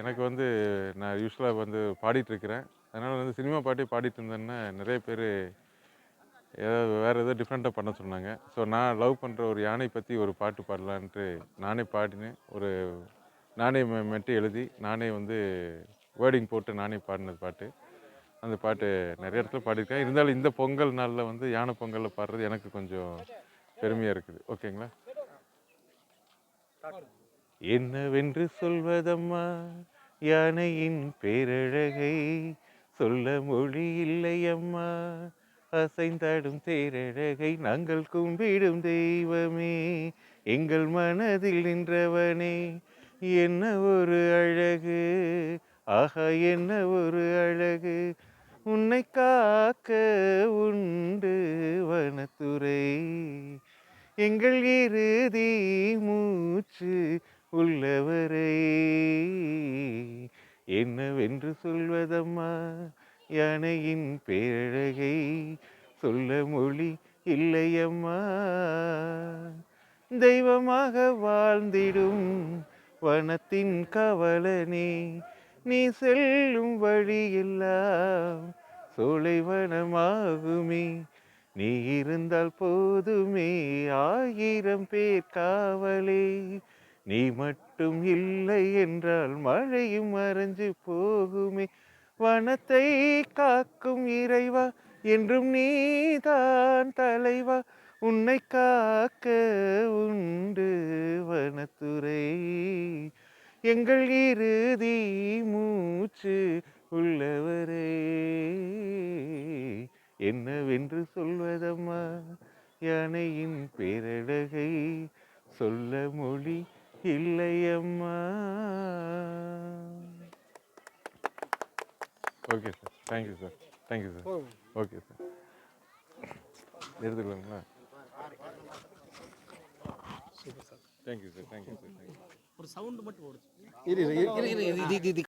எனக்கு வந்து நான் யூஸ்வலாக வந்து பாடிட்டுருக்கிறேன். அதனால் வந்து சினிமா பாட்டே பாடிட்டு இருந்தேன்னா நிறைய பேர் ஏதாவது வேறு ஏதோ டிஃப்ரெண்ட்டாக பண்ண சொன்னாங்க. ஸோ நான் லவ் பண்ணுற ஒரு யானை பற்றி ஒரு பாட்டு பாடலான்ட்டு நானே பாடினேன். ஒரு நானே மெ மெட்டு எழுதி நானே வந்து வேர்டிங் போட்டு நானே பாடினது பாட்டு. அந்த பாட்டு நிறைய இடத்துல பாடியிருக்கேன். இருந்தாலும் இந்த பொங்கல் நாளில் வந்து யானை பொங்கலில் பாடுறது எனக்கு கொஞ்சம் பெருமையாக இருக்குது. ஓகேங்களா? என்னவென்று சொல்வதம்மா? யானையின் பேரழகை சொல்ல மொழி இல்லையம்மா. அசைந்தாடும் தேரழகை நாங்கள் கும்பிடும் தெய்வமே. எங்கள் மனதில் நின்றவனே என்ன ஒரு அழகு? ஆஹா என்ன ஒரு அழகு? உன்னை காக்க உண்டு வனத்துறை. எங்கள் இறுதி மூச்சு உள்ளவரை. என்னவென்று சொல்வதம்மா? யானையின் பேரழகை சொல்ல மொழி இல்லையம்மா. தெய்வமாக வாழ்ந்திடும் வனத்தின் கவலனே நீ செல்லும் வழியெல்லாம் சோலைவனமாகுமே நீ இருந்தால் போதுமே ஆயிரம் பேர் காவலே. நீ மட்டும் இல்லை என்றால் மழையும் மறைஞ்சு போகுமே. வனத்தை காக்கும் இறைவா என்றும் நீதான் தலைவா. உன்னை காக்க உண்டு வனத்துறை. எங்கள் இறுதி மூச்சு உள்ளவரே. என்னவென்று சொல்வதம்மா யானையின் பேரழகை சொல்ல மொழி இல்லையம்மா. Okay sir thank you sir thank you sir okay sir எடுத்துக்கலாங்களா? Thank you sir thank you sir thank you ஒரு சவுண்ட் மட்டும் ஓடுச்சு இரு இரு இரு இரு இது இது இது